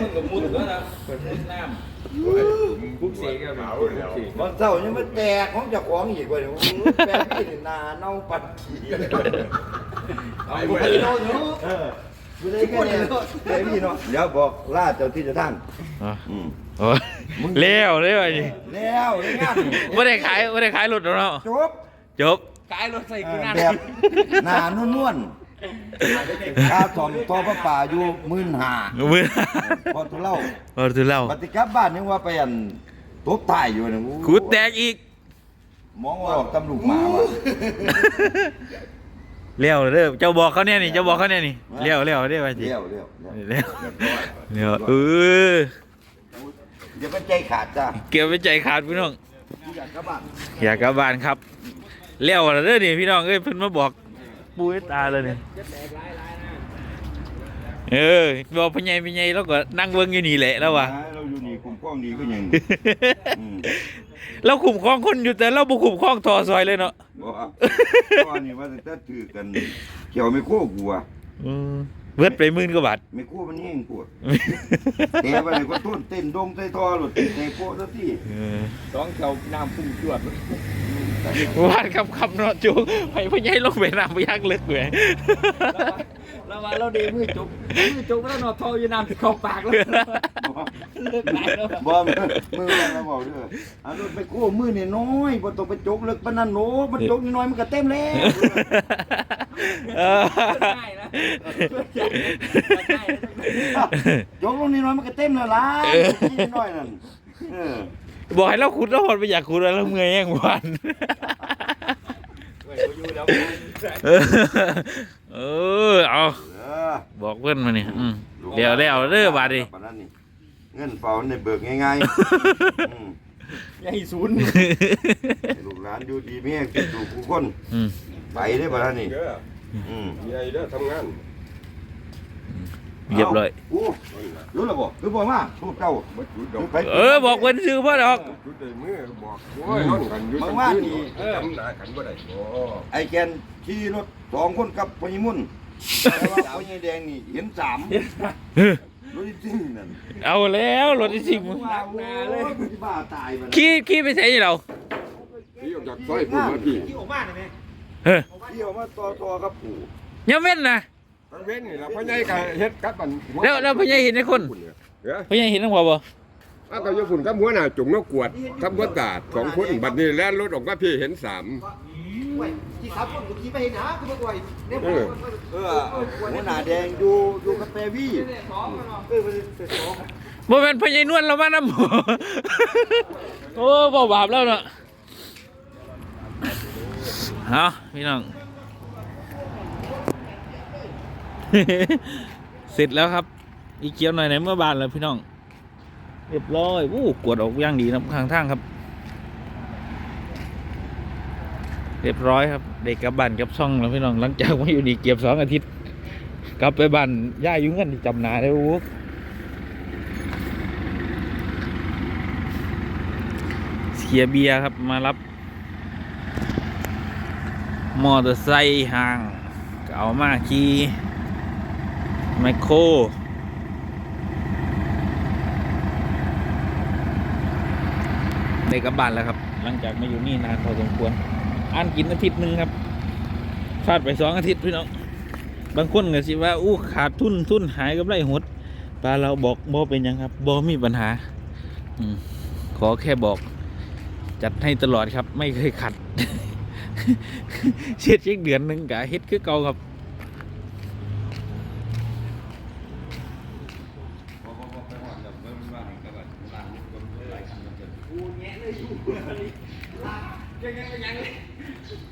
มึงกับมุดแล้วนะเปิดมุดน้ำคุกสีกันมาคุกสีวันเสาร์ยังมาแตกของเจ้าของอีกว่าเดี๋ยวแปลกที่นาเน่าปัดขี้เอาไปเลยเนาะเออไม่ได้แค่นี้เดี๋ยวพี่เนาะเดี๋ยวบอกลาเจ้าที่เจะท่านอืมโอ้ยเลี้ยวเลี้ยวนี่แล้วในงานไม่ได้ขายไม่ได้ขายรถแล้วเนาะจบจบกายรถใส่กูนั่น แบบหนานวลๆ ค่าสอมทอพระป่าอยู่หมื่นห้ามือพอทุเล่าพอถือเหล่าปฏิกลับบ้านยังว่าไปอันตบตายอยู่นะขูดแตกอีกมองว่าออกตำลูกหมาว่ะเลี้ยวเด้อเจ้าบอกเขาเนี่ยนี่เจ้าบอกเขาเนี่ยนี่เลี้ยวเลี้ยวเลี้ยวไปสิเลี้ยวเลี้ยวเลี้ยวเลี้ยวเลี้ยวเออเดี๋ยวมันใจขาดจ้าเกี่ยวไปใจขาดพี่น้องอยากกลับบ้านอยากกลับบ้านครับเลี้ยวแล้วเด้อนี่พี่น้องเอ้ยเพิ่นมาบอก ปูให้ตาเลยนี่เออบอกพญายพญายแล้วก็นั่งเบิ่งอยู่นี่แหละแล้วว่ะเราอยู่นี่กลุ่มกล้องดีก็ยังอืมเราขุมคล้องคนอยู่แต่เราบ่ขุมคล้องทอซอยเลยเนาะบอกว่าว่านี่ว่าจะถือกันเกี่ยวไม่โค้กูอะอืมเบิดไปหมื่นกว่าบาทไม่โค้มันแห้งปวดเตะไปไหนก็ต้นเต้นดงใส่ทอหลุดเตะโค้ซะที่เออสองแถวน้ำพุ่งจวด วาดคำคำเนาะจูไปพญายลงไปน้ำไปยักลึกเลยแล้วว่าเราดีมือจุกมือจุกแล้วนอทออยู่น้ำเข้าปากแล้วเลิกขายแล้วบ่มือมือเราบอกด้วยอะรถไปโค้มือนี่น้อยบ่ต้องไปจกเลิกปานนั้นโหมันจกน้อยมันก็เต็มแล้วเออง่ายนะจกลงนี่น้อยมันก็เต็มแล้วล่ะนี่น้อยนั่นเออ บอกให้เราขุดแล้วหดไปอยากขุดแล้วเมื่อยแย่งวันอยู่แล้วเออเออเอาเออบอกเพื่อนมาเนี่ยอืมเดี๋ยวแล้วเด้อบาดดิปานนั้นนี่เงินเฝ้าในเบิกง่ายๆอืมใหญ่ศูนย์ลูกหลานอยู่ดีมีแรงสุขทุกคนอืมไปได้ปานนั้นนี่เด้ออืมใหญ่เด้อทำงาน เรียบร้อยโอ้รู้แล้วบ่คือบ่มาลูกเจ้าบ่จุดดอกไปเออบอกเพื่อนซื้อพ่อดอกจุดได้มือบอกโอ้ยนอนกันอยู่บางทั้งว่าคืนนี่เออทำหน้ากันบ่ได้โอ้ไอ้แกนขี่รถสองคนกับพญมุ่นแต่ว่าพญแดงนี่เห็นสามรถจริงนั่นเอาแล้วรถที่สิบว่าโอ้ยที่บ้าตายมันขี้ขี้ไปใส่เราที่ออกจากซอยพุ่นมาพี่เฮ้ยเที่ยวมาต่อต่อกับปู่ยังเว้นนะ ทั้งเว้นนี่ล่ะพ่อใหญ่ก็เฮ็ดกับอันหัแล้วแล้วพ่อใหญ่เห็นไอ้คน เด้อพ่อใหญ่เห็นทั้งหัวบ่อ้าวก็อยู่พุ่นกับหัวหน้าจุงนกกวดทำบ่ตาดสองคนบัดนี้แล่นรถออกมาพี่เห็นสามที่ขับรถกูขี่ไปเห็นนะคือมาก่อยเนี่ยเออเออหัวหน้าแดงอยู่อยู่กับแปรวี่เออมันเป็นสองบ่แม่นพ่อใหญ่นวลเรามานำโอ้บ่บาปแล้วเนาะเอาพี่น้อง เสร็จแล้วครับ อีเกียวหน่อยไหนเมื่อบานแล้วพี่น้อง เรียบร้อยอู้กวดออกย่างดีนะข้างทางครับ เรียบร้อยครับเด็กกับบ้านกับช่องแล้วพี่น้องหลังจากมาอยู่นี่เก็บสองอาทิตย์กลับไปบ้านย่ายุ่งกันจำหนาได้โอ้เสียเบียครับมารับมอเตอร์ไซค์ห่างเก็เอามาขี่ ไมโครได้กลับบ้านแล้วครับ หลังจากมาอยู่นี่นานพอสมควรอ่านกินอาทิตย์หนึ่งครับพลาดไปสองอาทิตย์พี่น้อง บางคนก็สิว่าอู้ขาดทุนทุนหายกับไรหดปลาเราบอกบ่เป็นหยังครับบ่มีปัญหาอืมขอแค่บอก จัดให้ตลอดครับ ไม่เคยขัด เช็ดอีกเดือนหนึ่งกะเฮ็ดคือเก่าครับ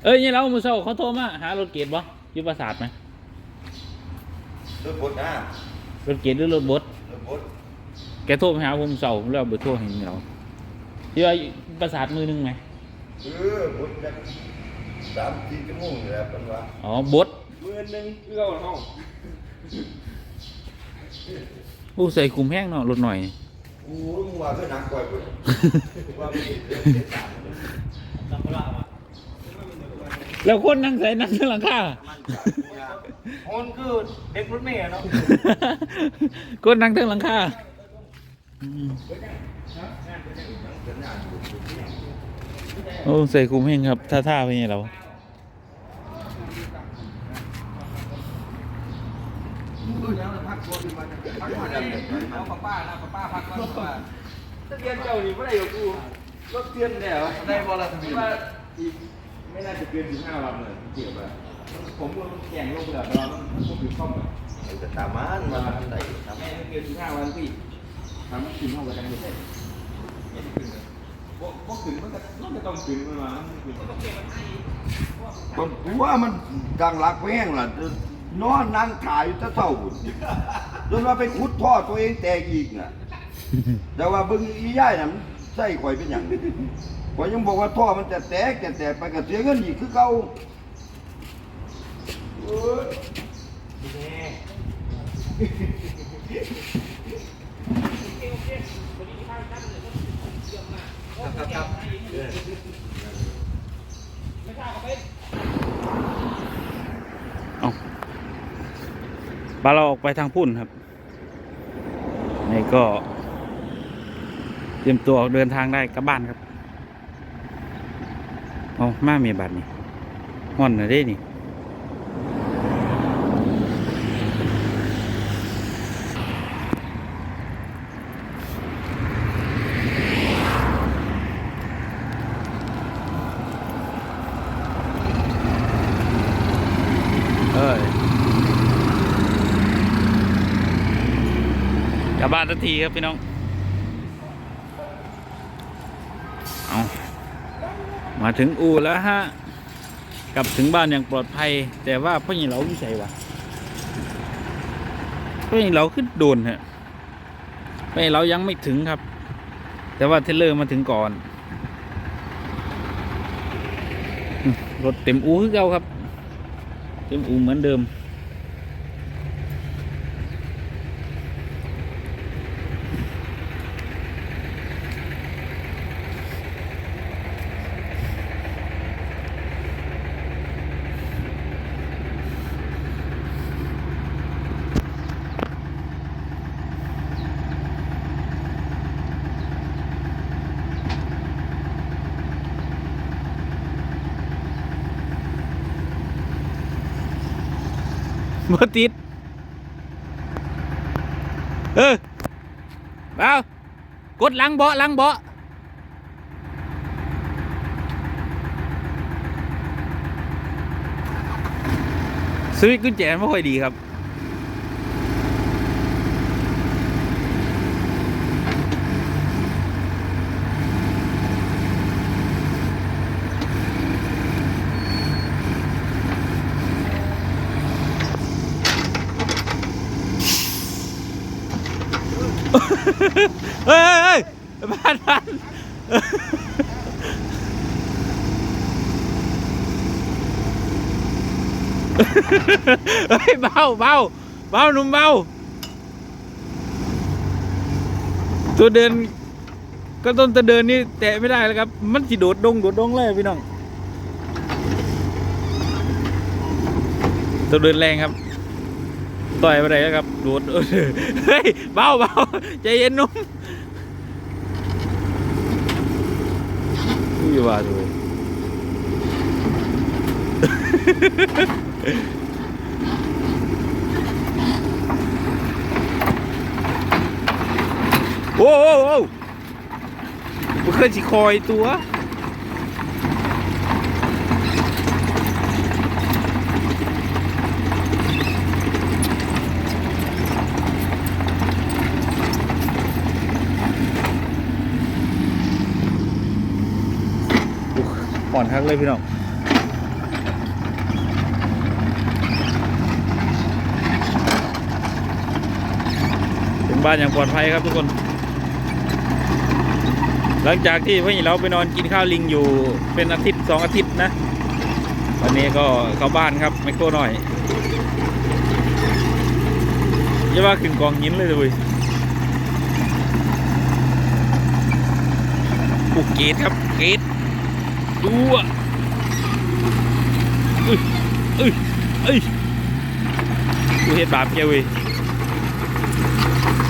เอ้ยนี่เรามือเช้าเขาโทรมาหารถเกตบ่อยู่ปราสาทไหมรถบดนะรถเกตหรือรถบดรถบดแกโทรมาหาผมเช้าผมเลยเอาเบอร์โทรให้เราที่ว่าปราสาทมือหนึงไหมเออบดแบบสามสี่ชั่วโมงนี่แหละเป็นว่าอ๋อบดหมื่นหนึ่งเอื้อห้องผู้ใส่คุมแห้งเนาะรถหน่อยกูมึงว่าคือหนักกว่ากูว่าไม่ได้เรื่องเจ็ดสาม แล้วคนนั่งใส่นั่งข้างหลังคาคนคือเด็กรุ่นแม่เนาะคนนั่งทั้งหลังคาโอ้ใส่คุ้มเฮงครับท่าท่าเป็นไงเราเอาป้าป้านะป้าป้าพักก่อนป้าทะเบียนเจ้านี่ไม่ได้กับกูรถเตือนเนี่ยได้บอลทะเบียนอีก ไม่น่าจะเกินถึงห้าวันเลยเกี่ยวกับผมก็แข่งลงเรือเราต้องควบคุมข้อมูล มันก็ตามมันมาทำได้ทำแม่ไม่เกินถึงห้าวันพี่ทำกินเข้าไปกันไม่ใช่ไม่ได้ขึ้นเลยพวกพวกขึ้นมันก็มันก็ต้องขึ้นมันมามันขึ้นมันต้องเก็บมันให้ผมว่ามันดังรักแห้งล่ะนอนนั่งขายอยู่แตะเท่าบุญจนว่าไปขุดท่อตัวเองแตกอีกน่ะ แต่ว่าเบิ่งอีย่ายน่ะมันใส่ข่อยเป็นหยัง ข่อยยังบอกว่าท่อมันจะแตกจะแตกไปก็เสียเงินอีกคือเก่าเอ้ยเอาบาเราออกไปทางพุ่นครับ นี่ก็ เตรียมตัวออกเดินทางได้กลับบ้านครับ เอามาเมียบัตรนี่ห่อนอยได้นี่เอ้ยกลับบ้านทันทีครับพี่น้อง เอา มาถึงอู่แล้วฮะ กลับถึงบ้านอย่างปลอดภัย แต่ว่าพ่อใหญ่เราไม่ใช่วะพ่อใหญ่เราขึ้นโดนฮะพ่อใหญ่เรายังไม่ถึงครับ แต่ว่าเทรลเลอร์มาถึงก่อน รถเต็มอู่คือเก่าครับ เต็มอูเหมือนเดิม บ่ติด เออเอากดหลังเบาะหลังเบาะสวิตช์กุญแจไม่ค่อยดีครับ เฮ้ยเฮ้ยบ้านบ้านเฮ้ยเบาเบาเบาหนุ่มเบาตัวเดิน ก็ต้นตัวเดินนี่แตะไม่ได้แล้วครับ มันสิโดดดงโดดดงเลยพี่น้องตัวเดินแรงครับ ต่อยไปไหนแล้วครับโดดเฮ้ยเบาเบาใจเย็นนุ่มนี่ว่าดูโอ้โอ้โอ้มันเคยสิคอยตัว อนคักเลยพี่น้องถึงบ้านอย่างปลอดภัยครับทุกคน หลังจากที่พี่เราไปนอนกินข้าวลิงอยู่เป็นอาทิตย์สองอาทิตย์นะวันนี้ก็เข้าบ้านครับไม่โครหน่อยอย่าว่าขึ้นกองหินเลยเลยปุกเกตครับเกต ดูอะเอ้ยเอ้ยเอ้ยกูเฮ็ดบาปแกเว้ย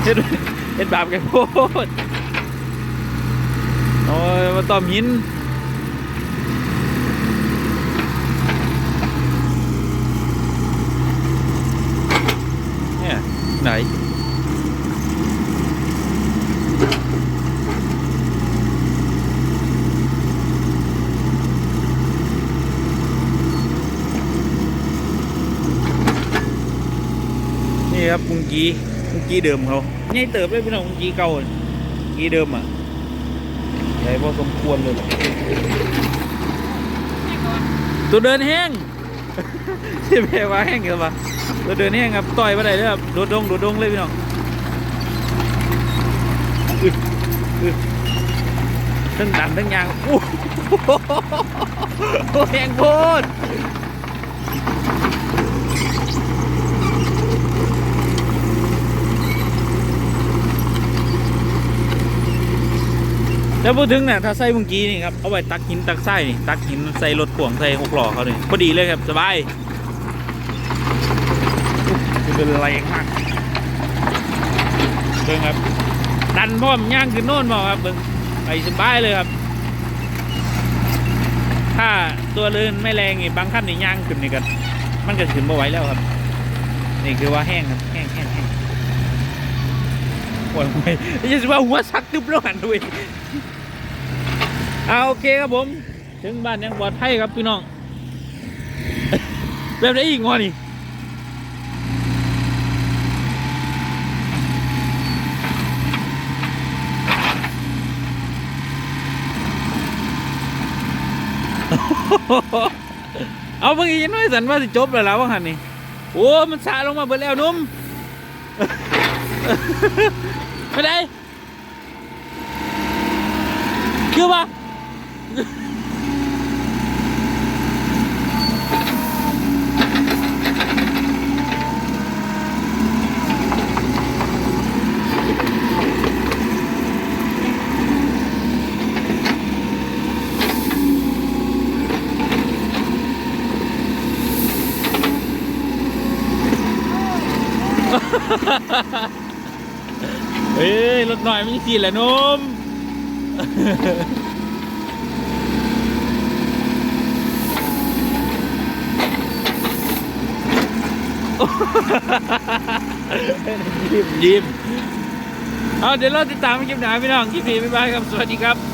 เฮ็ดเฮ็ดบาปแกันโพดโอ้ยมาต้อมหินเนี่ยไหน นี่ครับกุงกีกุงกีเดิมเขาใหญ่เติบเลยพี่น้องกุงกีเก่ากุงกีเดิมอะใหญ่พอสมควรเลยล่ะตัวเดินแห้งที่แปลว่าแห้งเหรอวะตัวเดินแห้งครับต่อยมาได้เลยครับโดดดงโดดดงเลยพี่น้องอึดอึดทั้งดันทั้งยางโอ้โหแห้งโพด แล้วพูดถึงเนี่ยถ้าใส่เมื่อกี้นี่ครับเอาไว้ตักหินตักไส้นี่ตักหินใส่รถพ่วงใส่หกล้อเขาเนี่ยพอดีเลยครับสบายคือเป็นแรงมากเบิ่งครับ ดันพร้อมย่างขึ้นโน่นบอกครับเบิ่งไปสบายเลยครับ ถ้าตัวเรือนไม่แรงนี่บางขั้นนี่ย่างขึ้นนี่กัน มันก็ขึ้นม่ไหวแล้วครับ นี่คือว่าแห้งครับแห้งแห้งแห้งปวดหัวไม่ใช่ว่าหัวซักตึ๊บแล้วหันด้วย เอาโอเคครับผม ถึงบ้านยังปลอดภัยครับพี่น้องแบบไหนอีกงอนี่เอาเมื่อกี้น้อยสันว่าสิจบแล้วแล้วว่าหันนี่โอ้มันสาลงมาเบิดแล้วนุ่มไม่ได้คือว่า เฮ้ยรถหน่อยไมันสิแหละนุ่มยิ้มยิ้มเอาเดี๋ยวเราติดตามคลิปหนาพี่น้องคลิปนี้บ๊ายบายครับ สวัสดีครับ